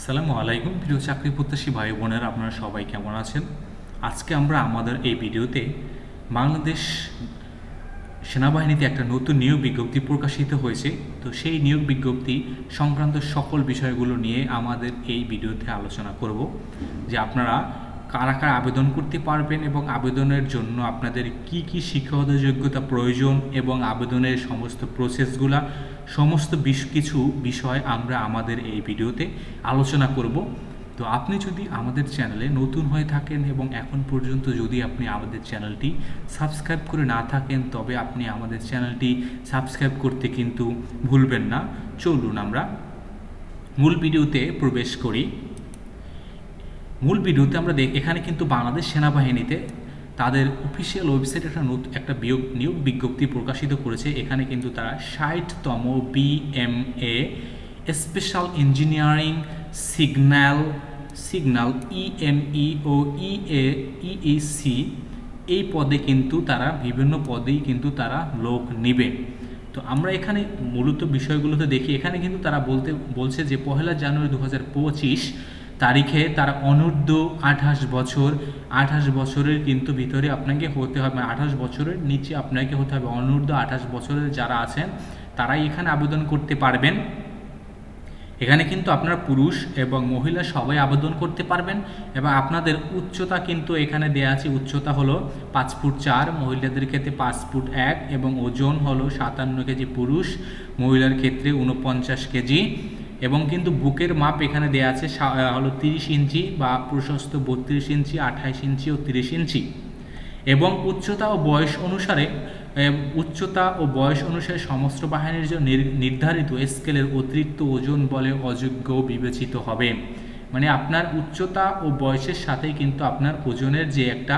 আসসালামু আলাইকুম, প্রিয় চাকরি প্রত্যাশী ভাই বোনেরা, আপনারা সবাই কেমন আছেন? আজকে আমরা আমাদের এই ভিডিওতে বাংলাদেশ সেনাবাহিনীতে একটা নতুন নিয়োগ বিজ্ঞপ্তি প্রকাশিত হয়েছে। তো সেই নিয়োগ বিজ্ঞপ্তি সংক্রান্ত সকল বিষয়গুলো নিয়ে আমাদের এই ভিডিওতে আলোচনা করব, যে আপনারা কারা কারা আবেদন করতে পারবেন এবং আবেদনের জন্য আপনাদের কি কি শিক্ষাগত যোগ্যতা প্রয়োজন এবং আবেদনের সমস্ত প্রসেসগুলা সমস্ত বিশ কিছু বিষয় আমরা আমাদের এই ভিডিওতে আলোচনা করব। তো আপনি যদি আমাদের চ্যানেলে নতুন হয়ে থাকেন এবং এখন পর্যন্ত যদি আপনি আমাদের চ্যানেলটি সাবস্ক্রাইব করে না থাকেন, তবে আপনি আমাদের চ্যানেলটি সাবস্ক্রাইব করতে কিন্তু ভুলবেন না। চলুন আমরা মূল ভিডিওতে প্রবেশ করি। মূল ভিডিওতে আমরা দেখ এখানে কিন্তু বাংলাদেশ সেনাবাহিনীতে তাদের অফিসিয়াল ওয়েবসাইট একটা নতুন একটা বিয়োগ নিয়োগ বিজ্ঞপ্তি প্রকাশিত করেছে। এখানে কিন্তু তারা ষাটতম BMA special engineering signal signal EME ও ইএ ইএসি এই পদে কিন্তু তারা বিভিন্ন পদেই কিন্তু তারা লোক নেবে। তো আমরা এখানে মূলত বিষয়গুলোতে দেখি। এখানে কিন্তু তারা বলতে বলছে যে পহেলা জানুয়ারি দু হাজার পঁচিশ তারিখে তারা অনূর্ধ্ব আঠাশ বছর, আঠাশ বছরের কিন্তু ভিতরে আপনাকে হতে হবে মানে আঠাশ বছরের নিচে আপনাকে হতে হবে। অনূর্ধ্ব আঠাশ বছরের যারা আছেন, তারাই এখানে আবেদন করতে পারবেন। এখানে কিন্তু আপনার পুরুষ এবং মহিলা সবাই আবেদন করতে পারবেন এবং আপনাদের উচ্চতা কিন্তু এখানে দেওয়া আছে। উচ্চতা হলো পাঁচ ফুট চার, মহিলাদের ক্ষেত্রে পাঁচ ফুট এক এবং ওজন হলো সাতান্ন কেজি পুরুষ, মহিলার ক্ষেত্রে উনপঞ্চাশ কেজি। এবং কিন্তু বুকের মাপ এখানে দেওয়া আছে হলো তিরিশ ইঞ্চি বা প্রশস্ত বত্রিশ ইঞ্চি, আঠাইশ ইঞ্চি ও তিরিশ ইঞ্চি। এবং উচ্চতা ও বয়স অনুসারে উচ্চতা ও বয়স অনুসারে সমস্ত বাহিনীর জন্য নির্ধারিত স্কেলের অতিরিক্ত ওজন বলে অযোগ্য বিবেচিত হবে। মানে আপনার উচ্চতা ও বয়সের সাথেই কিন্তু আপনার ওজনের যে একটা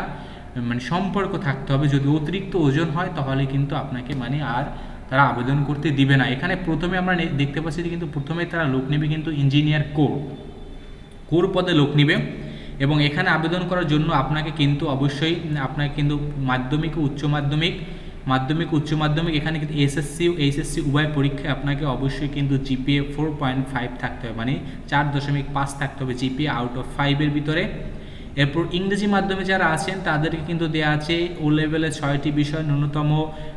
মানে সম্পর্ক থাকতে হবে। যদি অতিরিক্ত ওজন হয়, তাহলে কিন্তু আপনাকে মানে আর তারা আবেদন করতে দিবে না। এখানে প্রথমে আমরা দেখতে পাচ্ছি যে কিন্তু প্রথমে তারা লোক নেবে কিন্তু ইঞ্জিনিয়ার কোর। কোর পদে লোক নিবে এবং এখানে আবেদন করার জন্য আপনাকে কিন্তু অবশ্যই, আপনাকে কিন্তু মাধ্যমিক উচ্চ মাধ্যমিক মাধ্যমিক উচ্চ মাধ্যমিক, এখানে কিন্তু এসএসসি ও এইচএসসি উভয় পরীক্ষায় আপনাকে অবশ্যই কিন্তু জিপিএ ফোর পয়েন্ট ফাইভ থাকতে হবে মানে চার দশমিক পাঁচ থাকতে হবে জিপিএ আউট অফ ফাইভের ভিতরে। এরপর ইংরেজি মাধ্যমে যারা আছেন, তাদেরকে কিন্তু দেওয়া আছে ও লেভেলে ছয়টি বিষয়, ন্যূনতম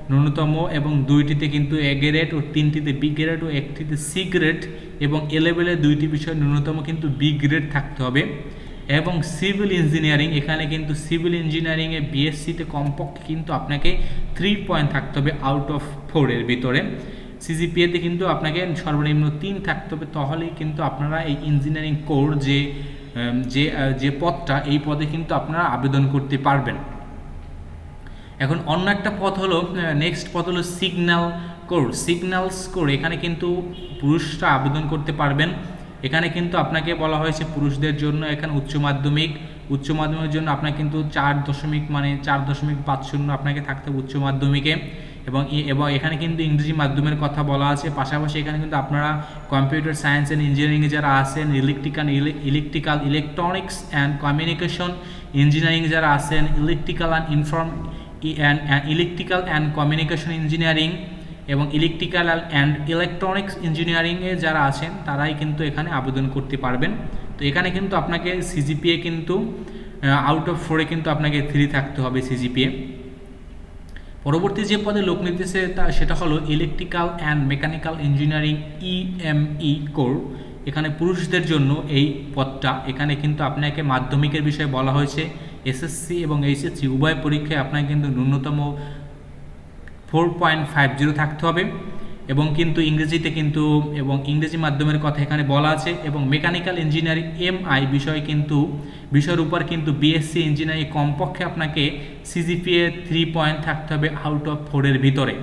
ন্যূনতম এবং দুইটিতে কিন্তু এ গ্রেড ও তিনটিতে বি গ্রেড ও একটিতে সি গ্রেড এবং এ লেভেলে দুইটি বিষয় ন্যূনতম কিন্তু বি গ্রেড থাকতে হবে। এবং সিভিল ইঞ্জিনিয়ারিং এখানে কিন্তু সিভিল ইঞ্জিনিয়ারিংয়ে বিএসসিতে কমপক্ষে কিন্তু আপনাকে থ্রি পয়েন্ট থাকতে হবে আউট অফ ফোরের ভিতরে। সিজিপিএতে কিন্তু আপনাকে সর্বনিম্ন তিন থাকতে হবে, তাহলেই কিন্তু আপনারা এই ইঞ্জিনিয়ারিং কোর যে যে যে পদটা, এই পদে কিন্তু আপনারা আবেদন করতে পারবেন। এখন অন্য একটা পথ হলো নেক্সট পথ হলো সিগন্যাল কোর সিগন্যাল স্কোর এখানে কিন্তু পুরুষরা আবেদন করতে পারবেন। এখানে কিন্তু আপনাকে বলা হয়েছে পুরুষদের জন্য এখানে উচ্চ মাধ্যমিক। উচ্চ মাধ্যমিকের জন্য আপনাকে কিন্তু চার দশমিক মানে চার দশমিক পাঁচ শূন্য আপনাকে থাকতে হবে উচ্চ মাধ্যমিকে। এবং এবং এখানে কিন্তু ইংরেজি মাধ্যমের কথা বলা আছে। পাশাপাশি এখানে কিন্তু আপনারা কম্পিউটার সায়েন্স অ্যান্ড ইঞ্জিনিয়ারিংয়ে যারা আছেন electrical electrical electronics and communication engineering যারা আছেন electrical and inform and electrical and communication engineering এবং ইলেকট্রিক্যাল অ্যান্ড ইলেকট্রনিক্স ইঞ্জিনিয়ারিংয়ে যারা আছেন, তারাই কিন্তু এখানে আবেদন করতে পারবেন। তো এখানে কিন্তু আপনাকে সিজিপিএ কিন্তু আউট অফ ফোরে কিন্তু আপনাকে থ্রি থাকতে হবে সিজিপিএ পরবর্তী যে পদে লোক নিতেছে, তা, সেটা হলো electrical and mechanical engineering EME corps এখানে পুরুষদের জন্য এই পদটা, এখানে কিন্তু আপনাকে মাধ্যমিকের বিষয়ে বলা হয়েছে। এসএসসি এবং এইচএসসি উভয় পরীক্ষায় আপনাকে কিন্তু ন্যূনতম ফোর পয়েন্ট ফাইভ জিরো থাকতে হবে এবং কিন্তু ইংরেজিতে কিন্তু এবং ইংরেজি মাধ্যমের কথা এখানে বলা আছে এবং মেকানিক্যাল ইঞ্জিনিয়ারিং এম আই বিষয় কিন্তু, বিষয়ের উপর কিন্তু বিএসসি ইঞ্জিনিয়ারিং কমপক্ষে আপনাকে সিজিপিএ থ্রি পয়েন্ট থাকতে হবে আউট অফ ফোরের ভিতরে।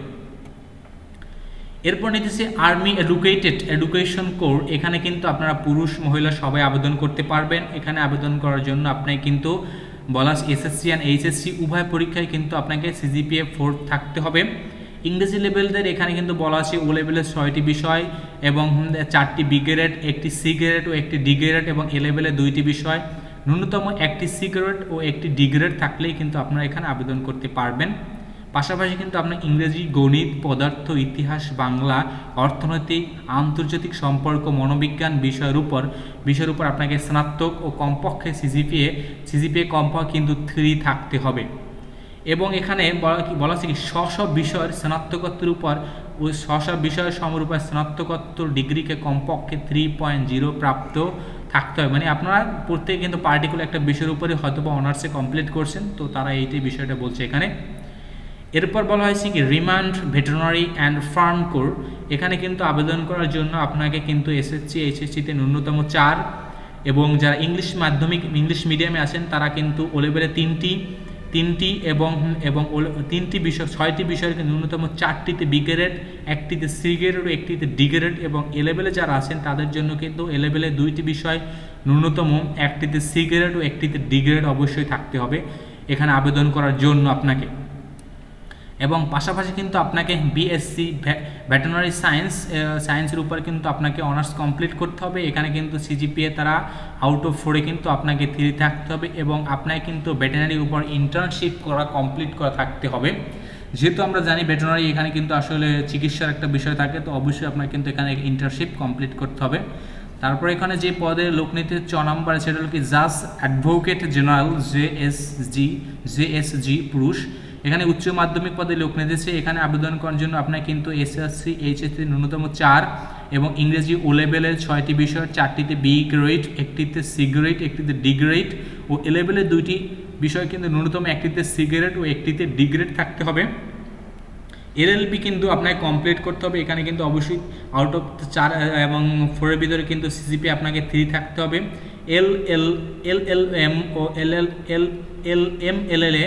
এরপর নিতেছি আর্মি এডুকেটেড এডুকেশন কোর এখানে কিন্তু আপনারা পুরুষ, মহিলা সবাই আবেদন করতে পারবেন। এখানে আবেদন করার জন্য আপনাকে কিন্তু বলা এসএসসি অ্যান্ড এইচএসসি উভয় পরীক্ষায় কিন্তু আপনাকে সিজিপিএ ফোর থাকতে হবে। ইংরেজি লেভেলদের এখানে কিন্তু বলা আছে ও লেভেলের ছয়টি বিষয় এবং চারটি বি গ্রেড একটি সি গ্রেড ও একটি ডি গ্রেড এবং এ লেভেলে দুইটি বিষয়। ন্যূনতম একটি সি গ্রেড ও একটি ডি গ্রেড থাকলেই কিন্তু আপনারা এখানে আবেদন করতে পারবেন। পাশাপাশি কিন্তু আপনার ইংরেজি, গণিত, পদার্থ, ইতিহাস, বাংলা, অর্থনৈতিক, আন্তর্জাতিক সম্পর্ক, মনোবিজ্ঞান বিষয়ের উপর বিষয়ের উপর আপনাকে স্নাতক ও কমপক্ষে সিজিপিএ সিজিপিএ কমপক্ষে কিন্তু থ্রি থাকতে হবে। এবং এখানে বলা আছে কি স্ব বিষয়ের স্নাতকোত্তর উপর স্ব সব বিষয়ের সমরূপে স্নাতকোত্তর ডিগ্রিকে কমপক্ষে থ্রি পয়েন্ট জিরো প্রাপ্ত থাকতে হবে। মানে আপনারা প্রত্যেকে কিন্তু পার্টিকুলার একটা বিষয়ের উপরে হয়তো বা অনার্সে কমপ্লিট করছেন, তো তারা এইটাই বিষয়টা বলছে এখানে। এরপর বলা হয়েছে কি remount veterinary and farm corps এখানে কিন্তু আবেদন করার জন্য আপনাকে কিন্তু এসএসসি এইচএসসিতে ন্যূনতম চার এবং যারা ইংলিশ মাধ্যমিক ইংলিশ মিডিয়ামে আছেন, তারা কিন্তু ও লেভেলে তিনটি তিনটি এবং এবং তিনটি বিষয়, ছয়টি বিষয়ের ন্যূনতম চারটিতে বি গ্রেড একটিতে সি গ্রেড একটিতে ডি গ্রেড এবং এ লেভেলে যারা আছেন, তাদের জন্য কিন্তু এ লেভেলে দুইটি বিষয় ন্যূনতম, একটিতে সি গ্রেড ও একটিতে ডি গ্রেড অবশ্যই থাকতে হবে। এখানে আবেদন করার জন্য আপনাকে। এবং পাশাপাশি কিন্তু আপনাকে বিএসসি ভেটেনারি সায়েন্স সায়েন্সের উপর কিন্তু আপনাকে অনার্স কমপ্লিট করতে হবে। এখানে কিন্তু সিজিপিএ তারা আউট অফ ফোরে কিন্তু আপনাকে থ্রি থাকতে হবে এবং আপনাকে কিন্তু ভেটেনারির উপর ইন্টার্নশিপ করা কমপ্লিট করা থাকতে হবে। যেহেতু আমরা জানি ভেটেনারি এখানে কিন্তু আসলে চিকিৎসার একটা বিষয় থাকে, তো অবশ্যই আপনাকে কিন্তু এখানে ইন্টার্নশিপ কমপ্লিট করতে হবে। তারপর এখানে যে পদে লোকনীতির চ নম্বর সেটা হলো কি জাজ advocate general J S G J S G পুরুষ এখানে উচ্চ মাধ্যমিক পদে লোক নিতেছে এখানে আবেদন করার জন্য আপনার কিন্তু এসএসসি এইচএসসি ন্যূনতম চার এবং ইংরেজি ও লেভেলের ছয়টি বিষয়, চারটিতে বি গ্রেড একটিতে সি গ্রেড একটিতে ডি গ্রেড ও এ লেভেলের দুইটি বিষয় কিন্তু ন্যূনতম, একটিতে সি গ্রেড ও একটিতে ডি গ্রেড থাকতে হবে। এলএলবি কিন্তু আপনাকে কমপ্লিট করতে হবে। এখানে কিন্তু অবশ্যই আউট অফ চার এবং ফোরের ভিতরে কিন্তু সিজিপি আপনাকে থ্রি থাকতে হবে। এল এল এল এল এম ও এল এল এল এল এম এল এল এ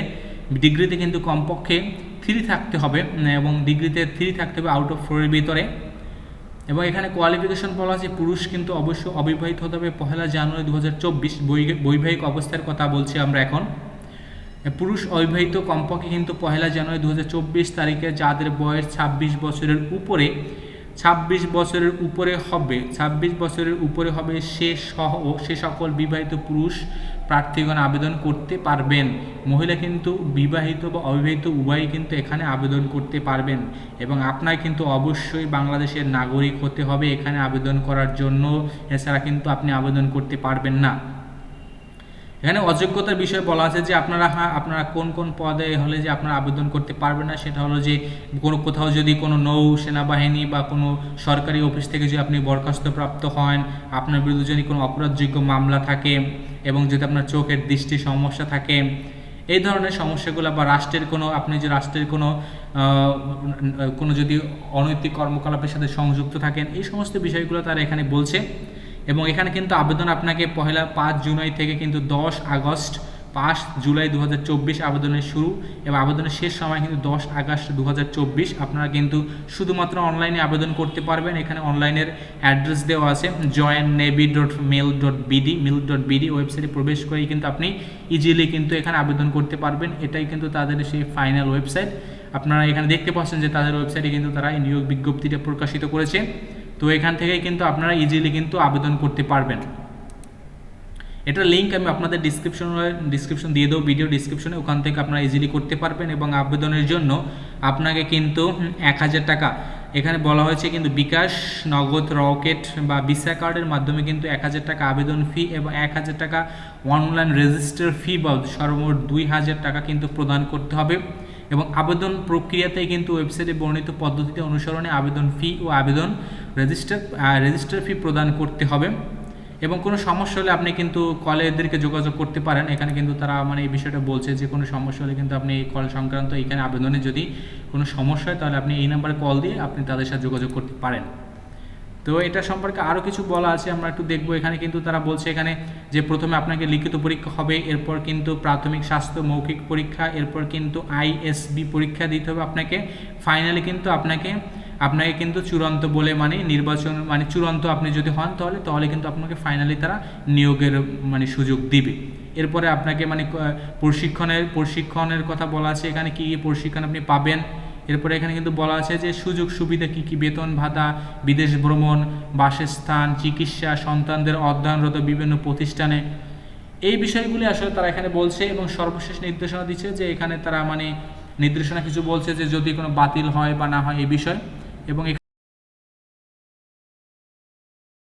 ডিগ্রিতে কিন্তু কমপক্ষে থ্রি থাকতে হবে এবং ডিগ্রিতে থ্রি থাকতে হবে আউট অফ ফোরের ভিতরে। এবং এখানে কোয়ালিফিকেশন বলা আছে পুরুষ কিন্তু অবশ্যই অবিবাহিত হতে হবে পহেলা জানুয়ারি দু হাজার চব্বিশ বৈবাহিক অবস্থার কথা বলছি আমরা এখন। পুরুষ অবিবাহিত কমপক্ষে কিন্তু পহেলা জানুয়ারি দু হাজার চব্বিশ তারিখে যাদের বয়স ছাব্বিশ বছরের উপরে ছাব্বিশ বছরের উপরে হবে, ছাব্বিশ বছরের উপরে হবে সে সহ, সে সকল বিবাহিত পুরুষ প্রার্থীগণ আবেদন করতে পারবেন। মহিলা কিন্তু বিবাহিত বা অবিবাহিত উভয়ই কিন্তু এখানে আবেদন করতে পারবেন এবং আপনার কিন্তু অবশ্যই বাংলাদেশের নাগরিক হতে হবে এখানে আবেদন করার জন্য। এছাড়া কিন্তু আপনি আবেদন করতে পারবেন না। এখানে অযোগ্যতার বিষয়ে বলা আছে যে আপনারা হ্যাঁ আপনারা কোন কোন পদে হলে যে আপনারা আবেদন করতে পারবেন না, সেটা হলো যে কোনো কোথাও যদি কোনো নৌ সেনাবাহিনী বা কোনো সরকারি অফিস থেকে যদি আপনি বরখাস্তপ্রাপ্ত হন, আপনার বিরুদ্ধে যদি কোনো অপরাধযোগ্য মামলা থাকে এবং যদি আপনার চোখের দৃষ্টি সমস্যা থাকে, এই ধরনের সমস্যাগুলো বা রাষ্ট্রের কোনো, আপনি যে রাষ্ট্রের কোনো কোনো যদি অনৈতিক কর্মকলাপের সাথে সংযুক্ত থাকেন, এই সমস্ত বিষয়গুলো তারা এখানে বলছে। এবং এখানে কিন্তু আবেদন আপনাকে পহেলা পাঁচ জুলাই থেকে কিন্তু দশ আগস্ট, পাঁচ জুলাই দু হাজার চব্বিশ আবেদনের শুরু এবং আবেদনের শেষ সময় কিন্তু দশ আগস্ট দু হাজার চব্বিশ। আপনারা কিন্তু শুধুমাত্র অনলাইনে আবেদন করতে পারবেন। এখানে অনলাইনের অ্যাড্রেস দেওয়া আছে join navy dot mail dot BD mil dot BD ওয়েবসাইটে প্রবেশ করেই কিন্তু আপনি ইজিলি কিন্তু এখানে আবেদন করতে পারবেন। এটাই কিন্তু তাদের সেই ফাইনাল ওয়েবসাইট আপনারা এখানে দেখতে পাচ্ছেন যে তাদের ওয়েবসাইটে কিন্তু তারা এই নিয়োগ বিজ্ঞপ্তিটা প্রকাশিত করেছে। তো এখান থেকেই কিন্তু আপনারা ইজিলি কিন্তু আবেদন করতে পারবেন। এটার লিঙ্ক আমি আপনাদের ডিসক্রিপশন ডিসক্রিপশন দিয়ে দেবো ভিডিও ডিসক্রিপশনে ওখান থেকে আপনারা ইজিলি করতে পারবেন এবং আবেদনের জন্য আপনাকে কিন্তু এক হাজার টাকা। এখানে বলা হয়েছে কিন্তু বিকাশ, নগদ, রকেট বা ভিসা কার্ডের মাধ্যমে কিন্তু এক হাজার টাকা আবেদন ফি এবং এক হাজার টাকা অনলাইন রেজিস্টার ফি বা সর্বমোট দুই হাজার টাকা কিন্তু প্রদান করতে হবে। এবং আবেদন প্রক্রিয়াতে কিন্তু ওয়েবসাইটে বর্ণিত পদ্ধতিতে অনুসরণে আবেদন ফি ও আবেদন রেজিস্টার রেজিস্টার ফি প্রদান করতে হবে। এবং কোনো সমস্যা হলে আপনি কিন্তু কলে এদেরকে যোগাযোগ করতে পারেন। এখানে কিন্তু তারা মানে এই বিষয়টা বলছে যে কোনো সমস্যা হলে কিন্তু আপনি এই কল সংক্রান্ত এখানে আবেদনে যদি কোনো সমস্যা হয় তাহলে আপনি এই নাম্বারে কল দিয়ে আপনি তাদের সাথে যোগাযোগ করতে পারেন। তো এটা সম্পর্কে আরও কিছু বলা আছে, আমরা একটু দেখব। এখানে কিন্তু তারা বলছে এখানে যে প্রথমে আপনাকে লিখিত পরীক্ষা হবে, এরপর কিন্তু প্রাথমিক স্বাস্থ্য, মৌখিক পরীক্ষা, এরপর কিন্তু আইএসবি পরীক্ষা দিতে হবে আপনাকে। ফাইনালি কিন্তু আপনাকে আপনাকে কিন্তু চূড়ান্ত বলে মানে নির্বাচন মানে চূড়ান্ত আপনি যদি হন তাহলে তাহলে কিন্তু আপনাকে ফাইনালি তারা নিয়োগের মানে সুযোগ দিবে। এরপরে আপনাকে মানে প্রশিক্ষণের প্রশিক্ষণের কথা বলা আছে। এখানে কী কী প্রশিক্ষণ আপনি পাবেন? এরপরে এখানে কিন্তু বলা আছে যে সুযোগ সুবিধা কী কী? বেতন ভাতা, বিদেশ ভ্রমণ, বাসস্থান, চিকিৎসা, সন্তানদের অধ্যয়নরত বিভিন্ন প্রতিষ্ঠানে। এই বিষয়গুলি আসলে তারা এখানে বলছে এবং সর্বশেষ নির্দেশনা দিচ্ছে যে এখানে তারা মানে নির্দেশনা কিছু বলছে যে যদি কোনো বাতিল হয় বা না হয় এই বিষয় এবং